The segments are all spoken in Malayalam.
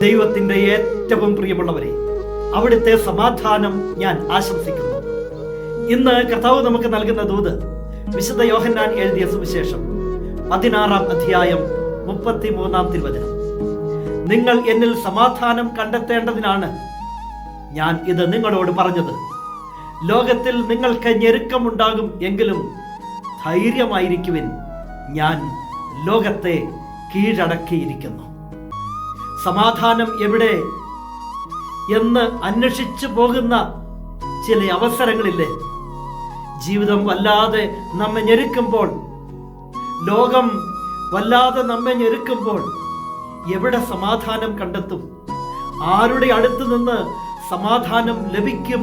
ദൈവത്തിന്റെ ഏറ്റവും പ്രിയമുള്ളവരെ അവിടുത്തെ സമാധാനം ഞാൻ ആശംസിക്കുന്നു. ഇന്ന് കർത്താവ് നമുക്ക് നൽകുന്ന ദൂത് വിശുദ്ധ യോഹന്നാൻ എഴുതിയ സുവിശേഷം പതിനാറാം അധ്യായം മുപ്പത്തി മൂന്നാം തിരുവചനം. നിങ്ങൾ എന്നിൽ സമാധാനം കണ്ടെത്തേണ്ടതിനാണ് ഞാൻ ഇത് നിങ്ങളോട് പറഞ്ഞത്. ലോകത്തിൽ നിങ്ങൾക്ക് ഞെരുക്കമുണ്ടാകും എങ്കിലും ധൈര്യമായിരിക്കുവിൻ ഞാൻ ലോകത്തെ കീഴടക്കിയിരിക്കുന്നു. സമാധാനം എവിടെ? എന്ന് അന്വേഷിച്ചു പോകുന്ന ചില അവസരങ്ങളില്ലേ? ജീവിതം വല്ലാതെ നമ്മെ ഞെരുക്കുമ്പോൾ ലോകം വല്ലാതെ നമ്മെ ഞെരുക്കുമ്പോൾ എവിടെ സമാധാനം കണ്ടെത്തും? ആരുടെ അടുത്ത് നിന്ന് സമാധാനം ലഭിക്കും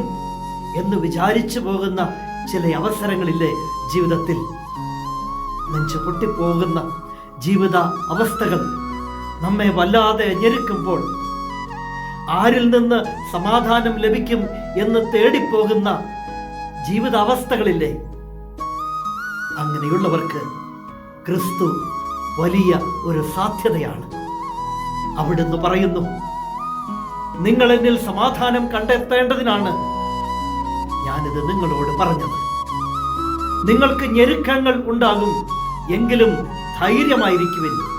എന്ന് വിചാരിച്ചു പോകുന്ന ചില അവസരങ്ങളില്ലേ ജീവിതത്തിൽ? നെഞ്ചു പൊട്ടിപ്പോകുന്ന ജീവിത അവസ്ഥകൾ. നമ്മെ വല്ലാതെ ഞെരുക്കുമ്പോൾ ആരിൽ നിന്ന് സമാധാനം ലഭിക്കും എന്ന് തേടിപ്പോകുന്ന ജീവിതാവസ്ഥകളില്ലേ? അങ്ങനെയുള്ളവർക്ക് ക്രിസ്തു വലിയ ഒരു സാധ്യതയാണ്. അവിടുന്ന് പറയുന്നു നിങ്ങൾ എന്നിൽ സമാധാനം കണ്ടെത്തേണ്ടതിനാണ് ഞാനിത് നിങ്ങളോട് പറഞ്ഞത്. നിങ്ങൾക്ക് ഞെരുക്കങ്ങൾ ഉണ്ടാകും എങ്കിലും ധൈര്യമായിരിക്കുവിൻ.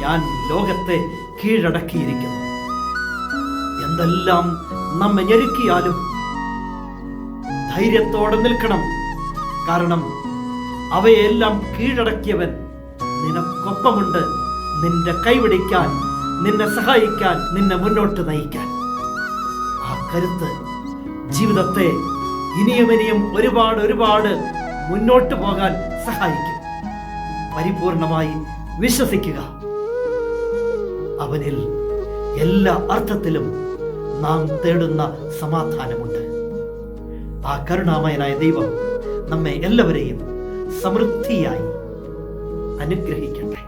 ഞാൻ ലോകത്തെ കീഴടക്കിയിരിക്കുന്നു. എന്തെല്ലാം നമ്മെ ഞെരുക്കിയാലും ധൈര്യത്തോടെ നിൽക്കണം. കാരണം അവയെല്ലാം കീഴടക്കിയവൻ നിനക്കൊപ്പമുണ്ട്. നിന്റെ കൈവിടിക്കാൻ നിന്നെ സഹായിക്കാൻ നിന്നെ മുന്നോട്ട് നയിക്കാൻ. ആ കരുത്ത് ജീവിതത്തെ ഇനിയും ഇനിയും ഒരുപാട് ഒരുപാട് മുന്നോട്ട് പോകാൻ സഹായിക്കും. പരിപൂർണമായി വിശ്വസിക്കുക. അവനിൽ എല്ലാ അർത്ഥത്തിലും നാം തേടുന്ന സമാധാനമുണ്ട്. ആ കരുണാമയനായ ദൈവം നമ്മെ എല്ലാവരെയും സമൃദ്ധിയായി അനുഗ്രഹിക്കട്ടെ.